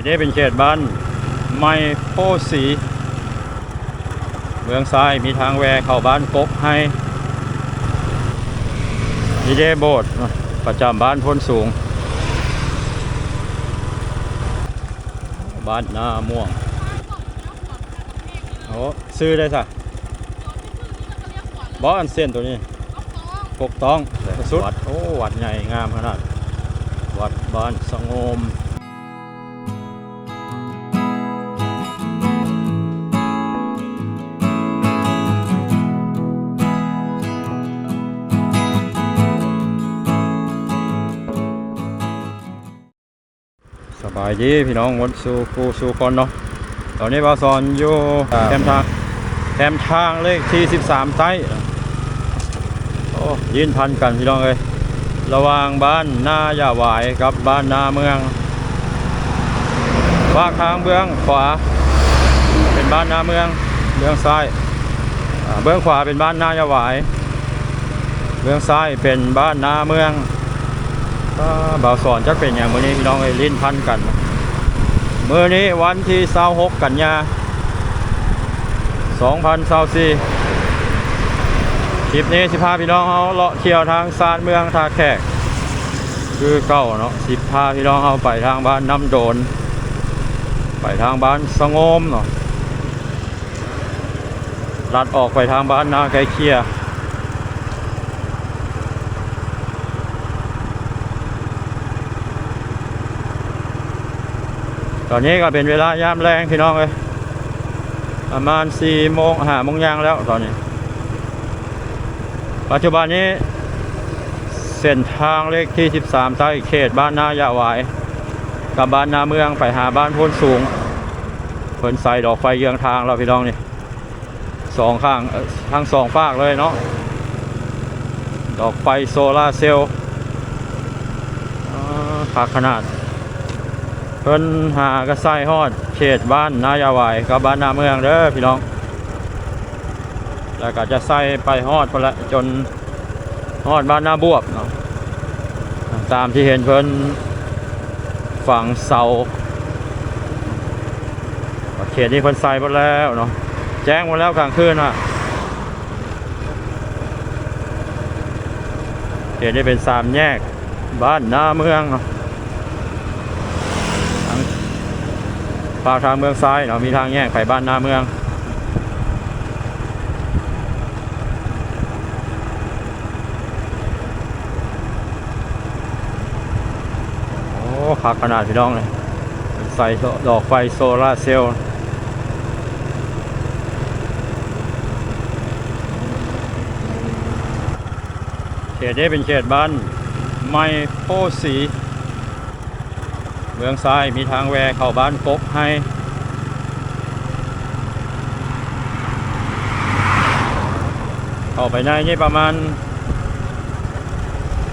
ตนี้เป็นเขตบ้านไมโพสี เมืองซ้ายมีทางแวเข้าบ้านกกให้นี่เดโบสถ์ประจำบ้านพ้นสูง บ้านนาม่วงโอ้ซื้อได้สะบ้านเส้นตัวนี้ปกต้องสุดวัดโอ้ วัดใหญ่งามขนาด วัดบ้านสงม บายดีพี่น้องวันสู่คูสู่คนเนาะตอนนี้บาสอนอยู่แคมทางแคมทางเลขที่13ไต้โอ้ยืนพันกันพี่น้องเอ้ยระหว่างบ้านนาย่าหวายกับบ้านนาเมืองฝาทางเบื้องขวา เป็นบ้านนาเมืองเบื้องซ้ายเบื้องขวาเป็นบ้านนาย่าหวาย เบื้องซ้ายเป็นบ้านนาเมือง บ่าวสอนจักเป็นอย่างมื้อนี้พี่น้องเอ้ลิ้นพันกันมื้อนี้วันที่26กันยา2024คลิปนี้สิพาพี่น้องเขาเลาะเที่ยวทางซานเมืองทาแขก คือเก้าเนาะสิพาพี่น้องเขาไปทางบ้านน้ำโดน ไปทางบ้านสงมเนาะลัดออกไปทางบ้านนาไกเคีย ตอนนี้ก็เป็นเวลายามแรงพี่น้องเลยประมาณสี่โมงหาโมงยางแล้วตอนนี้ ปัจจุบันนี้ เส้นทางเลขที่ 13ใต้เขตบ้านนายาหวายกับบ้านนาเมืองไปหาบ้านพ้นสูงเพิ่นใส่ดอกไฟเยืองทางเราพี่น้องนี่สองข้างทั้งสองฝากเลยเนาะดอกไฟโซลาเซลล์อ่าผักขนาด เพิ่นหากระใส่ฮอดเขตบ้านนายาวายกับบ้านนาเมืองเด้อพี่น้อง แล้วก็จะใส่ไปฮอดพนละจนฮอดบ้านนาบวบเนาะตามที่เห็นเพิ่นฝั่งเสาเขตนี้เพิ่นใส่หมดแล้วเนาะแจ้งหมดแล้วกลางคืนอะเขตนี้เป็นสามแยกบ้านนาเมืองเนาะทาง ฝากทางเมืองซ้ายเนาะมีทางแยกไปบ้านนาเมือง โอ้พักขนาดพี่น้องเลยใส่ดอกไฟโซลาร์เซลล์เขตนี้เป็นเขตบ้านไมโพสี มืองซ้ายมีทางแวเข้าบ้านกกให้เข้าไปในนี่ประมาณ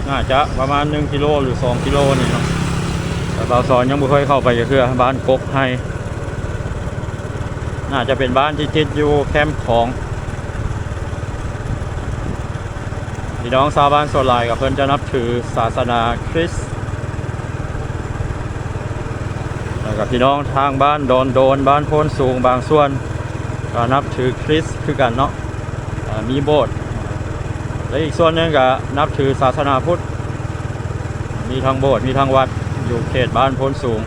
น่าจะประมาณ 1 กิโลหรือ 2 กิโลนี่เนาะแต่บ่าวสอนยังไม่เคยเข้าไปจะคือบ้านกกให้ น่าจะเป็นบ้านที่ติดอยู่แคมป์ของพี่น้องชาวบ้านโซนหลายกับเพิ่นจะนับถือศาสนาคริสต์แล้ว กับพี่น้องทางบ้านโดนโดนบ้านโพนสูงบางส่วนก็นับถือคริสต์คือกันเนาะมีโบสถ์และอีกส่วนหนึงก็นับถือศาสนาพุทธ มีทางโบสถ์มีทางวัดอยู่เขตบ้านโพนสูง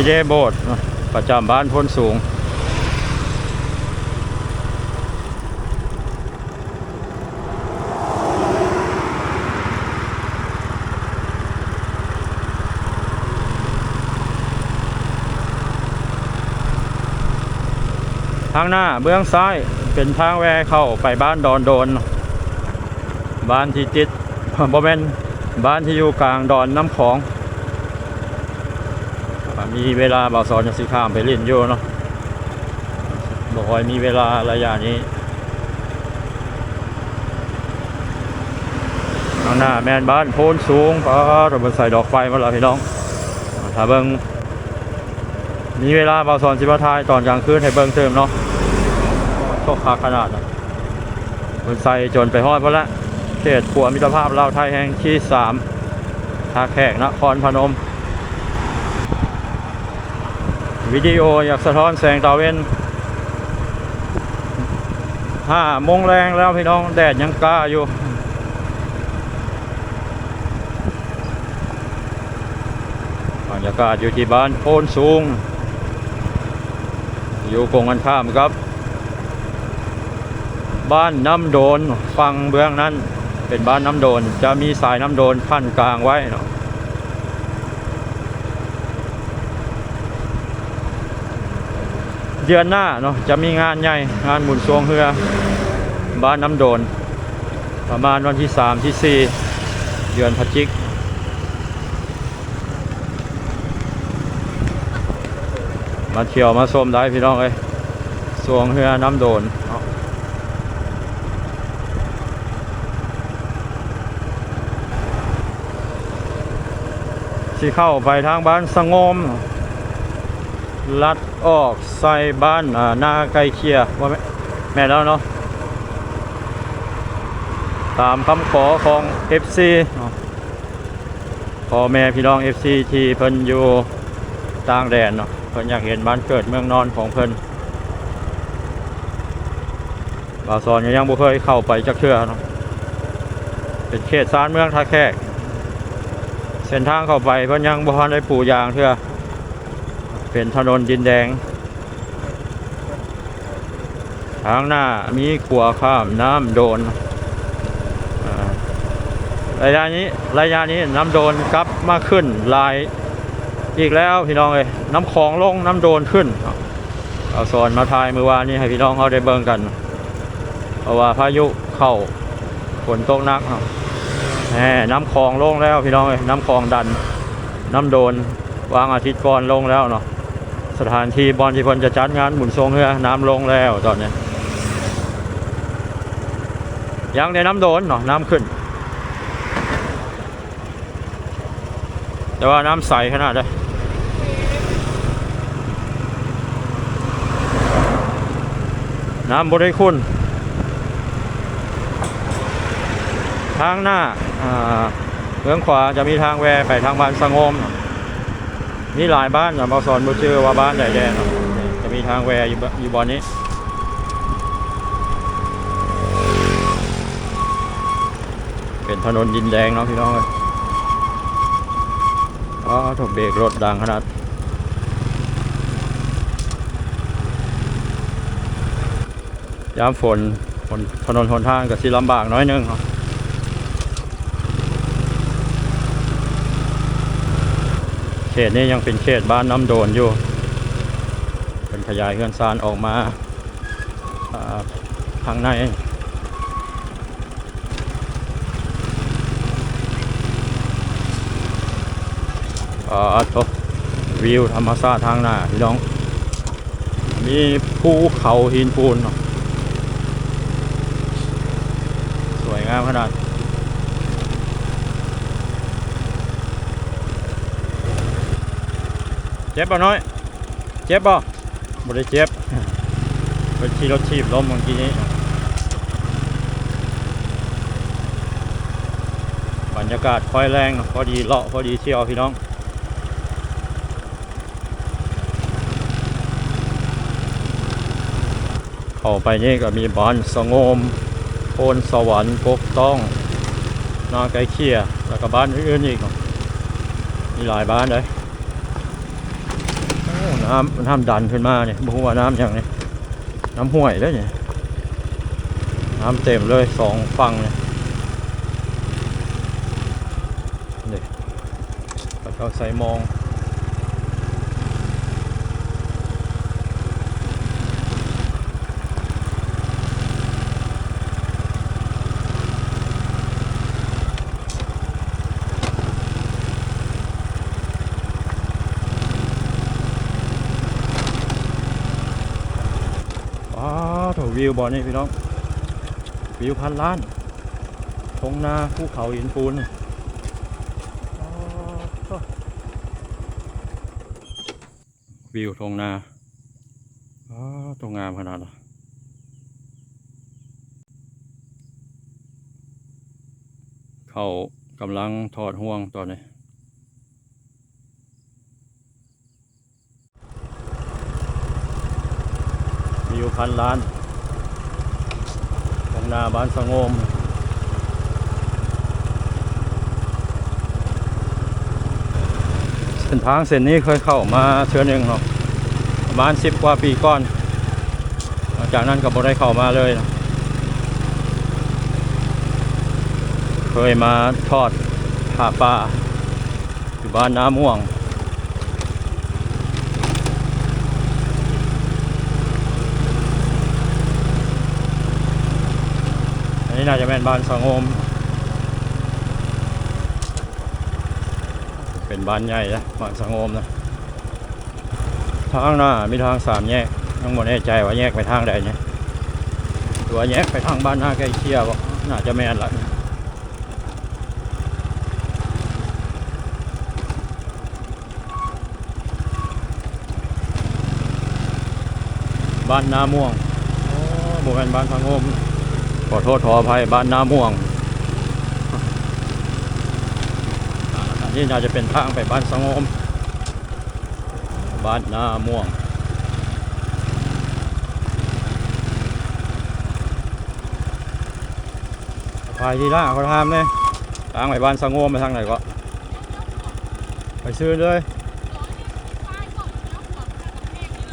ีเด้โบสถ์ประจำบ้านพ้นสูง ทางหน้าเบื้องซ้ายเป็นทางแวะเข้าไปบ้านดอนโดน บ้านที่ติดบ่แมนบ้านที่อยู่กลางดอนน้ำของ มีเวลาบ่าวสอนจะสิข้ามไปเล่นอยู่เนาะบ่ค่อยมีเวลาระยะนี้ข้างหน้าแมนบ้านโพนสูงป้าเราบนใส่ดอกไฟมาแล้วพี่น้องถ้าเบิงมีเวลาบาสอนสิบทายตอนกลางคืนให้เบิงเติมเนาะโชคคาขนาดนะบนใส่จนไปฮอดพอละเขตขัวมิตรภาพลาวไทยแห่งที่สามทาแขกนครพนม วิดีโออยากสะท้อนแสงตะเวนห้าโมงแรงแล้วพี่น้องแดดยังกล้าอยู่ บรรยากาศอยู่ที่บ้านโพนสูง อยู่กงกันข้ามครับ บ้านน้ำโดนฟังเบื้องนั้น เป็นบ้านน้ำโดนจะมีสายน้ำโดนพันกลางไว้เนาะ ดือนหน้าเนาะจะมีงานใหญ่งานหมุนสวงเรือบ้านน้ำโดน ประมาณวันที่ 3 ที่ 4 เดือนพฤศจิกมาเที่ยวมาชมได้พี่น้องเอ้ยสวงเรือน้ำโดนเอาสิเข้าไปทางบ้านสงม ลัดออกใส่บ้านหน้าไกลเคียว่าแม่แล้วเนาะตามคำขอของ FC พ่อแม่พี่น้อง FC ที่เพิ่นอยู่ต่างแดนเนาะเพิ่นอยากเห็นบ้านเกิดเมืองนอนของเพิ่นบาซอนยังบ่เคยเข้าไปจักเทื่อเนาะเป็นเขตซานเมืองท่าแขกเส้นทางเข้าไปเพิ่นยังบ่ทันได้ปูยางเทื่อ เป็นถนนดินแดง ทางหน้ามีขัวข้ามน้ำโดนระยะนี้ระยะนี้น้ำโดนกลับมาขึ้นลายอีกแล้วพี่น้องเอ้ยน้ำคลองลงน้ำโดนขึ้น เอาสอนมาทายมือวานนี้ให้พี่น้องเขาได้เบิ่งกันเพราะว่าพายุเข้าฝนตกหนักแหมน้ำคลองลงแล้วพี่น้องเอ้ยน้ำคลองดัน น้ำโดนวางอาทิตย์ก่อนลงแล้วเนาะ สถานที่บอลที่พนจะจัดงานหมุนทรงเรือน้ำลงแล้วตอนนี้ ยังในน้ำโดนเนาะน้ำขึ้น แต่ว่าน้ำใสขนาดเลยน้ำบริคุณทางหน้าอ่าเบื้องขวาจะมีทางแวไปทางบ้านสงม มีหลายบ้านนะมาสอนบูชื่อว่าบ้านใดแดงจะมีทางแวอยู่อยู่บอนนี้เป็นถนนดินแดงเนาะพี่น้องเลยอ๋อถูกเบรกรถดังขนาดยามฝนฝนถนนหนทางก็สิลำบากน้อยนึงครับ เขตนี้ยังเป็นเขตบ้านน้ำโดนอยู่ เป็นขยายเฮือนซานออกมาทางในอาทบวิวธรรมชาติทางหน้าพี่น้อง มีภูเขาหินปูน สวยงามขนาด เจ็บป่ะน้อย เจ็บป่ะบ่ได้เจ็บเป็นขี่รถชีพล้มเมื่อกี้นี้บรรยากาศค่อยแรงพอดีเลาะพอดีเที่ยวพี่น้องเข้าไปนี่ก็มีบ้านสงมโพนสวรรค์ปกต้อง นาไกลเคียแล้วก็บ้านอื่นๆอีกเนาะมีหลายบ้านเลย โอ้น้ำน้ำดันขึ้นมาเนี่ยบุหัว่าน้ำอย่างนี้น้ำห้วยเลยเนี่ยน้ำเต็มเลยสองฝั่งเนี่ยนี่ไปเขาใส่มอง ว้าวโถวิวบอลนี่พี่น้อง วิวพันล้านทงนาภูเขาหินปูนวิวทงนาอ๋อตรงงามขนาดนั้นเขากำลังถอดห่วงตอนนี้มีอยู่พันล้าน หน้าบ้านสงมเส้นทางเส้นนี้เคยเข้ามาเทือหนึ่งเนาะประมาณสิบกว่าปีก่อนหลังจากนั้นก็บ่ได้เข้ามาเลยนะเคยมาทอดผาป่าอยู่บ้านน้าม่วง นี้น่าจะเป็นบ้านสงมเป็นบ้านใหญ่นะบ้านสงมนะทางหน้ามีทางสามแยกยังบ่แน่ใจว่าแยกไปทางใดเนี่ยตัวแยกไปทางบ้านหน้าใกล้เคียบ่น่าจะแม่นละบ้านนาม่วงโอ้บ่แม่นบ้านสงม ขอโทษขออภัยบ้านนาม่วงอันนี้น่าจะเป็นทางไปบ้านสงมบ้านนาม่วงไปทีละเขาทำเนี่ยทางไปบ้านสงมไปทางไหนก็ ไปซื้อเลย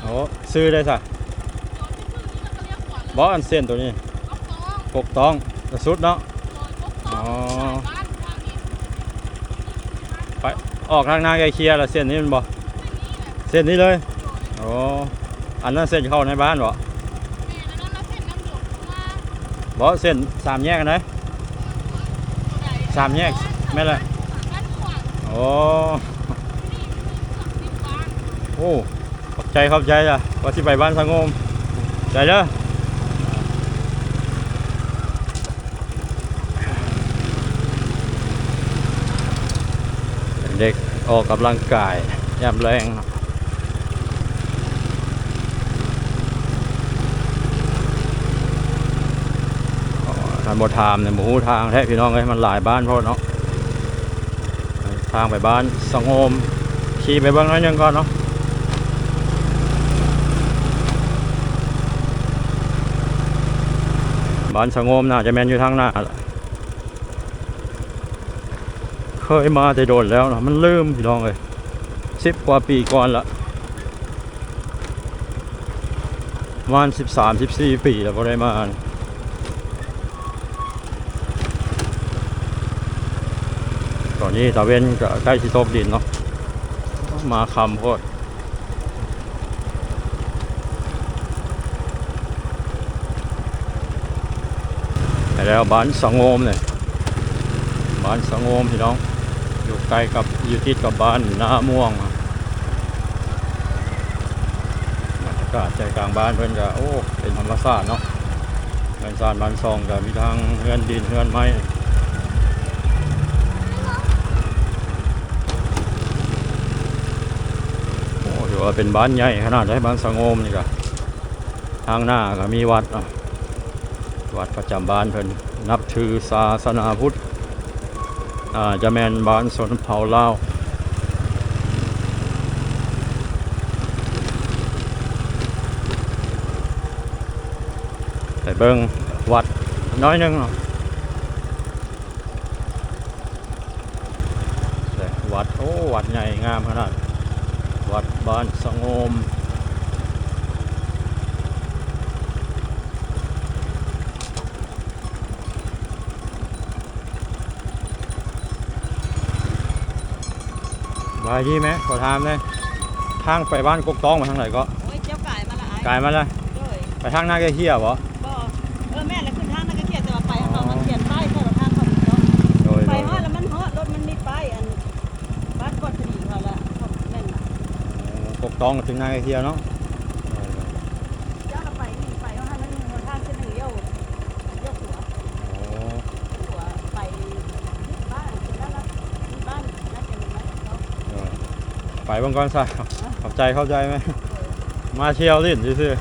โอ้ซื้อได้สะบอสเส้นตัวนี้ ปกต้องกระสุดเนาะอ๋อไปออกทางหน้าไกลเคียร์ละเส้นนี้มันบ่เส้นนี้เลยโอ้อันนั้นเส้นเข้าในบ้านบ่บ่เส้นสามแยกกันไหนสามแยกแม่นละโอ้โอ้ขอบใจขอบใจจ้ะว่าที่ไปบ้านสงมใจเด้อเด็ก ออกกำลังกายยามแรงเนาะอ๋อทางบทามเนี่ยหมูทางแท้พี่น้องเลยมันหลายบ้านพราะเนาะทางไปบ้านสงมขี่ไปบ้างน้อยหนึงก่อนเนาะบ้านสงมน่าจะแมนอยู่ทางหน้าล่ะ เคยมาแต่โดนแล้วนะมันลืมพี่น้องเลยสิบกว่าปีก่อนละประมาณสิบสามสิบสี่ปีแล้วพอได้มาตอนนี้ตะเวนก็ใกล้สิตกดินเนาะมาคำโพดไปแล้วบ้านสังโงมเนี่ยบ้านสังโงมพี่น้อง อยู่ใกลกับอยู่ติดกับบ้านน้าม่วงบรรยากาศใจกลางบ้านเพื่อนก็โอ้เป็นธรรมชาติเนาะเงินซานบ้านซองก็มีทางเฮือนดินเฮือนไม้โอ้ถือว่าเป็นบ้านใหญ่ขนาดได้บ้านสงมนี่ก็ทางหน้าก็มีวัดวัดประจำบ้านเพิ่นนับถือศาสนาพุทธ จะแมนบ้านสนเผาเล่าแต่เบิ่งวัดน้อยนึงเนาะวัด โอ้ วัดใหญ่งามขนาด วัดบ้านสงม บายดีไหมขอถามเลยทางไปบ้านกกต้องมาทางไหนก็โอ้ยเจ้าไก่มาละไกลมาเลยโอ้ยไปทางหน้าแกเฮียบ่บ่เออแม่แล้วขึ้นทางนั่นก็เขียนแต่ว่าไปข้างนอกมันเขียนป้ายเข้าทางเขาเนาะโดยไปโดยฮอดแล้วมันฮอดรถมันมีป้ายอันบัดกดพอดีเขาละเขาแม่นน่ะ กกต้องถึงหน้าแกเฮียเนาะ เจ้าก็ไปนี่ไปฮอดมันทางเส้นหนึ่งเลี้ยวเลี้ยวหัว โอ้ หัวไป ไปเบางก่อนซะขอบใจเข้าใจไหมมาเที่ยวลิ้นซื่อ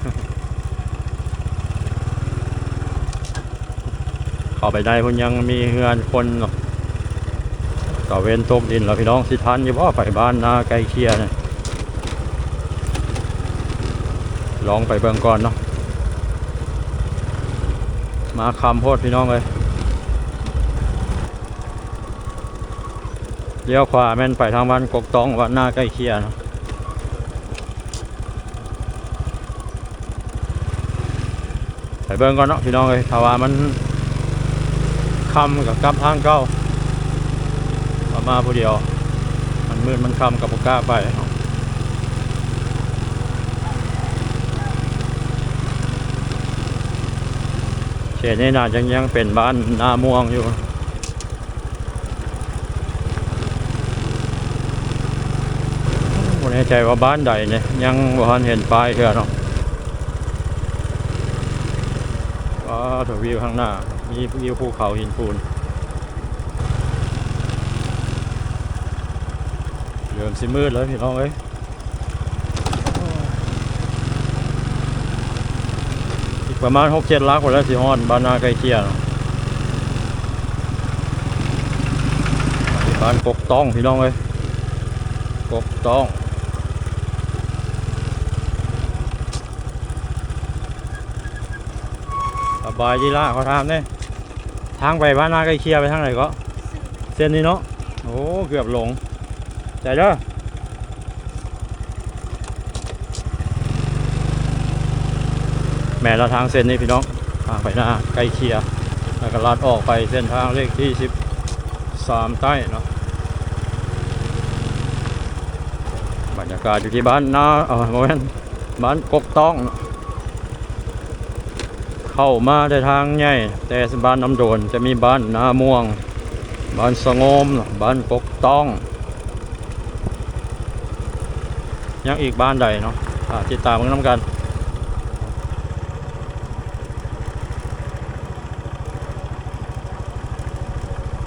ข้าไปได้พุ่นยังมีเฮือนคนต่อเวนตกดินแล้วพี่น้องสิทันอยู่บ่ไปบ้านนาไกลเคียเนี่ยลองไปเบิ่งก่อนเนาะมาคำโพดพี่น้องเลย เลี้ยวขวาแม่นไปทางบ้านกกตองวัดหน้าใกล้เคียนะไปเบิ่งก่อนเนาะพี่น้องเอ้ยถ้าว่ามันคำกับกลับทางเก้าเอามาผู้เดียว มันมืดมันคำกับบุก้าไปเขตนี้น่าจะยังเป็นบ้านหน้าม่วงอยู่ไม่แน่ใจว่าบ้านใดเนี่ยยังบ่ทันเห็นป้ายเท่าเนาะว้าถวิวข้างหน้า มีวิวภูเขาหินปูนเริ่มสิมืดแล้วพี่น้องเอ้ยอีกประมาณหกเจ็ดลักกว่าแล้วสิฮอนบ้านนาไกลเคียบ้านกกต้องพี่น้องเอ้ยกกต้อง บายดีละเขาทำเนี่ยทางไปบ้านนาใกล้เคียไปทางไหนก็เส้นนี้เนาะโอ้เกือบหลงใจเด้อแม่ละทางเส้นนี้พี่น้องทางไปหน้าใกล้เคียแล้วก็ลัดออกไปเส้นทางเลขที่สิบสามใต้เนาะบรรยากาศอยู่ที่บ้านนาเออโมเมนบ้านกกต้องเนาะ เข้ามาในทางใหญ่แต่บ้านน้ำโดนจะมีบ้านนาม่วง บ้านสงมบ้านปกต้อง ยังอีกบ้านใดเนาะอ่าติดตามกันน้ำกัน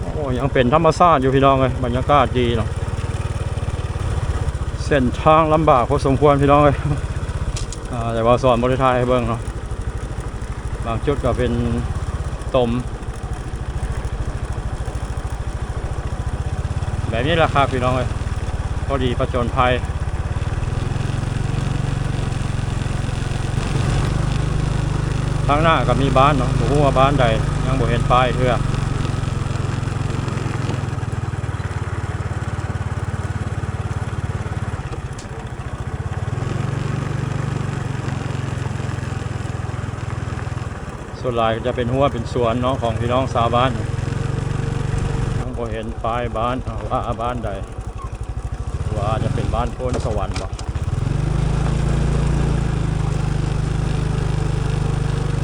โอ้ยังเป็นธรรมชาติอยู่พี่น้องเลยบรรยากาศดีเนาะเส้นทางลำบากพอสมควรพี่น้องเลยอ่าแต่ว่าสอนบริทายให้เบิ่งเนาะ บางจุดก็เป็นตม แบบนี้ราคาพี่น้องเลยพอดีประจนภัยทางหน้าก็มีบ้านเนาะผมว่าบ้านใดยังบ่เห็นป้ายเทื่อ ส่วนหลายก็จะเป็นหัวเป็นสวนเนาะของพี่น้องชาวบ้านยังบ่เห็นป้ายบ้านว่าบ้านใด ว่าจะเป็นบ้านโพ้นสวรรค์บ่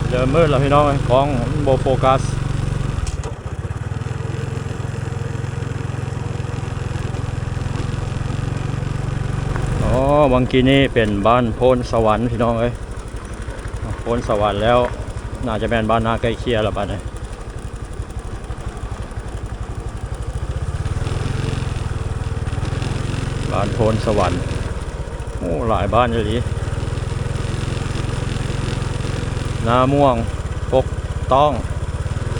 เริ่มมืดแล้วพี่น้องเอ้ยกล้องโบโฟกัสอ๋อบางกีนี่เป็นบ้านโพนสวรรค์พี่น้องเอ้ยโพนสวรรค์แล้ว น่าจะเป็นบ้านนาใกล้เคียงแล้วบ้านนี้บ้านโพนสวรรค์โอ้หลายบ้านเลยดีนาม่วงปกต้อง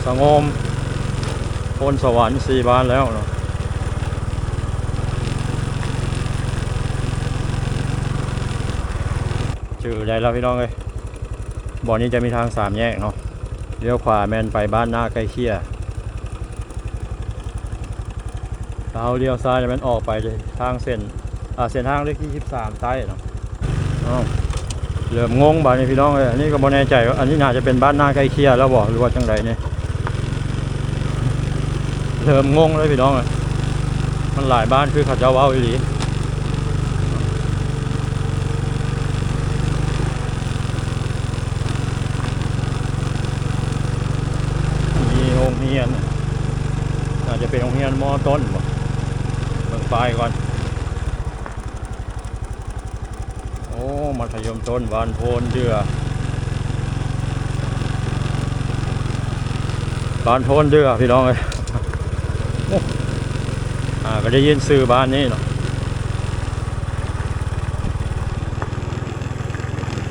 สงมโพนสวรรค์สี่บ้านแล้วเนาะชื่อได้แล้วพี่น้องเลย บ่อนี้จะมีทางสามแยกเนาะเลี้ยวขวาแมนไปบ้านหน้าใกล้เคียเราเลี้ยวซ้ายจะแมนออกไปเลยทางเส้นอ่าเส้นทางเลขที่23ใต้เนาะอ้าวเริ่มงงบ้านนี้พี่น้องเลยอันนี้ก็บ่แน่ใจว่าอันนี้น่าจะเป็นบ้านหน้าใกล้เคียแล้วบ่หรือว่าจังไรเนี่ยเริ่มงงเลยพี่น้องเลยมันหลายบ้านคือเขาเจ้าเว้าอีหลี เฮียนมอต้นบ่เงไปลาก่อน โอ้มัธยมต้นวานโพนเดือบ้านโพนเดือพี่น้องเลยอ่าก็ได้ยินซื้อบ้านนี้เนาะ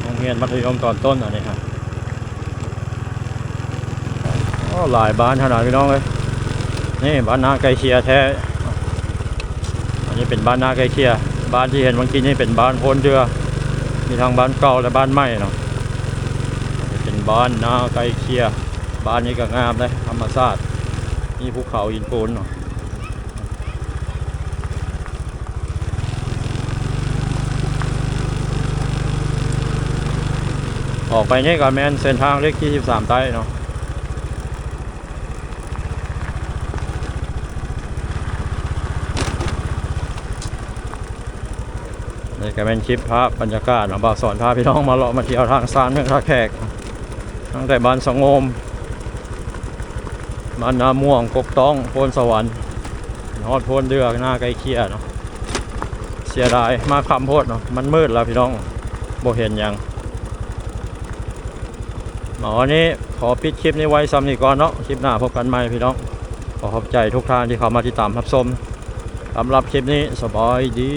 โรงเรียนมัธยมตอนต้นอันนี้ฮะก็หลายบ้านขนาดพี่น้องเลย นี่บ้านนาไกลเคียแท้ อันนี้เป็นบ้านนาไกลเคีย บ้านที่เห็นเมื่อกี้นี่เป็นบ้านโพนเรือ มีทั้งบ้านเก่าและบ้านใหม่เนาะ เป็นบ้านนาไกลเคีย บ้านนี้ก็งามเลยธรรมชาติมีภูเขาหินปูนเนาะออกไปนี่ก็แมนเส้นทางเลขที่13ใต้เนาะ นี่ก็เป็นคลิปภาพบรรยากาศเนาะบ่าสอนพาพี่น้องมาเลาะมาเที่ยวทางซานเมืองท่าแขกตั้งแต่บ้านสงโงมบ้านนาม่วงกกต้องโพนสวรรค์ฮอดโพนเดือกหน้าไกลเคียเนาะเสียดายมาคำโพดเนาะมันมืดแล้วพี่น้องบ่เห็นยังหมอวันนี้ขอปิดคลิปนี้ไว้ซ้ำนีก่อนเนาะคลิปหน้าพบกันใหม่พี่น้องขอขอบใจทุกท่านที่เข้ามาติดตามรับชมสำหรับคลิปนี้สบายดี